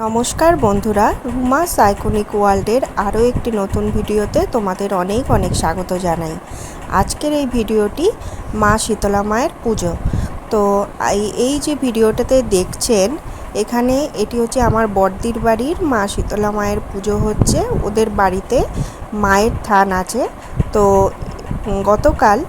নমস্কার বন্ধুরা, রুমা সাইকোনিক ওয়ার্ল্ডের আরও একটি নতুন ভিডিওতে তোমাদের অনেক অনেক স্বাগত জানাই। আজকের এই ভিডিওটি মা শীতলা মায়ের পুজো। তো এই- যে ভিডিওটাতে দেখছেন, এখানে এটি হচ্ছে আমার বড়দির বাড়ির মা শীতলা মায়ের পুজো হচ্ছে। ওদের বাড়িতে মায়ের থান আছে। তো গতকাল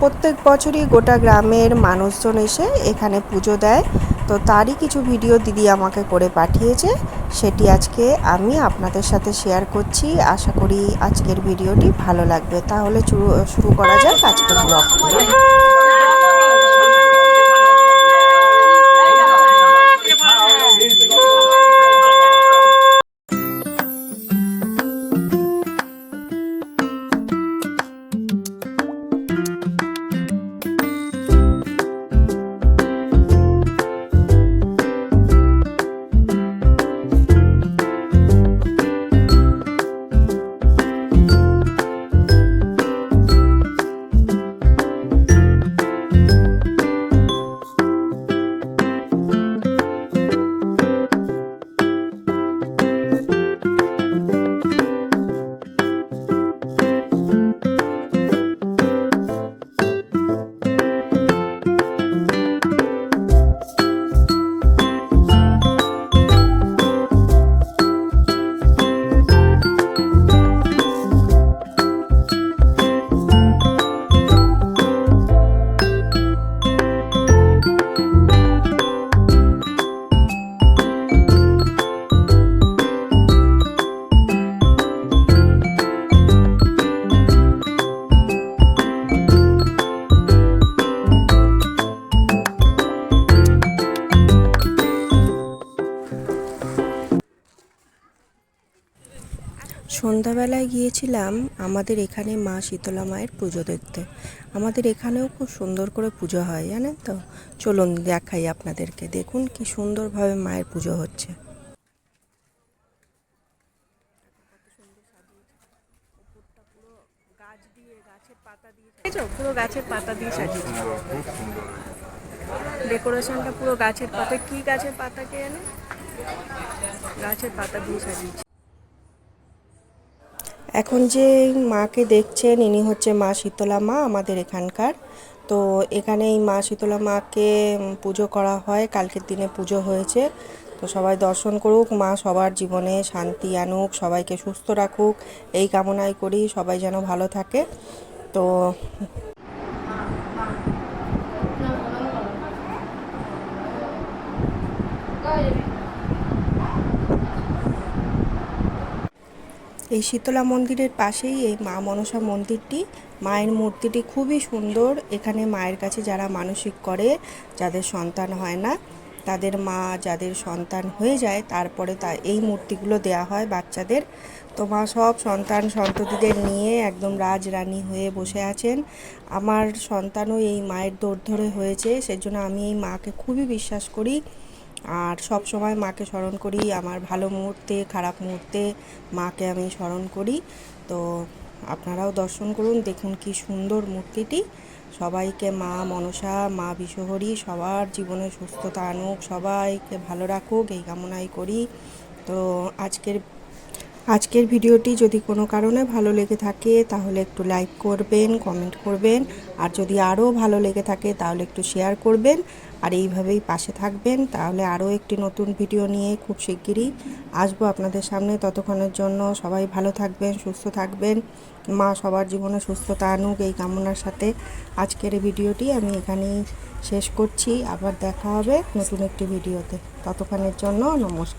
প্রত্যেক বছরই গোটা গ্রামের মানুষজন এসে এখানে পুজো দেয়। তো তারই কিছু ভিডিও দিদি আমাকে করে পাঠিয়েছে। সেটি আজকে আমি আপনাদের সাথে শেয়ার করছি। আশা করি আজকের ভিডিওটি ভালো লাগবে। তাহলে শুরু করা যাক আজকের ব্লগটি সন্ধ্যাবেলায় গিয়েছিলাম আমাদের এখানে মা শীতলা মায়ের পুজো দেখতে। আমাদের এখানেও খুব সুন্দর করে পুজো হয়, জানেন তো? চলুন দেখাই আপনাদেরকে। দেখুন কি সুন্দরভাবে মায়ের পুজো হচ্ছে। পুরো গাছের পাতা দিয়ে সাজিয়েছে। ডেকোরেশনটা পুরো গাছের পাতা কি গাছের পাতা কে এনে গাছের পাতা দিয়ে সাজিয়েছে। এখন যে মাকে দেখছেন, ইনি হচ্ছে মা শীতলা মা আমাদের এখানকার। তো এখানে এই মা শীতলা মাকে পুজো করা হয়। কালকের দিনে পুজো হয়েছে। তো সবাই দর্শন করুক, মা সবার জীবনে শান্তি আনুক, সবাইকে সুস্থ রাখুক। এই কামনাই করি সবাই যেন ভালো থাকে। তো এই শীতলা মন্দিরের পাশেই এই মা মনসা মন্দিরটি। মায়ের মূর্তিটি খুবই সুন্দর। এখানে মায়ের কাছে যারা মানসিক করে, যাদের সন্তান হয় না, তাদের মা যাদের সন্তান হয়ে যায়, তারপরে তা এই মূর্তিগুলো দেয়া হয় বাচ্চাদের। তো মা সব সন্তান সন্ততিদের নিয়ে একদম রাজ রাজরানী হয়ে বসে আছেন। আমার সন্তানও এই মায়ের দৌড় ধরে হয়েছে, সেজন্য আমি এই মাকে খুবই বিশ্বাস করি। আর সব সময় মাকে স্মরণ করি, আমার ভালো মুহূর্তে, খারাপ মুহূর্তে মাকে আমি স্মরণ করি। তো আপনারাও দর্শন করুন, দেখুন কি সুন্দর মূর্তিটি। সবাইকে মা মনসা, মা বিশ্বহরী, সবার জীবনে সুস্থতা আনুক, সবাইকে ভালো রাখুক, এই কামনাই করি। তো আজকের আজকের ভিডিওটি যদি কোনো কারণে ভালো লেগে থাকে, তাহলে একটু লাইক করবেন, কমেন্ট করবেন। আর যদি আরও ভালো লেগে থাকে, তাহলে একটু শেয়ার করবেন। আর এইভাবেই পাশে থাকবেন। তাহলে আরও একটি নতুন ভিডিও নিয়ে খুব শিগগিরই আসব আপনাদের সামনে। ততক্ষণের জন্য সবাই ভালো থাকবেন, সুস্থ থাকবেন। মা সবার জীবনে সুস্থতা আনুক, এই কামনার সাথে আজকের এই ভিডিওটি আমি এখানেই শেষ করছি। আবার দেখা হবে নতুন একটি ভিডিওতে। ততক্ষণের জন্য নমস্কার।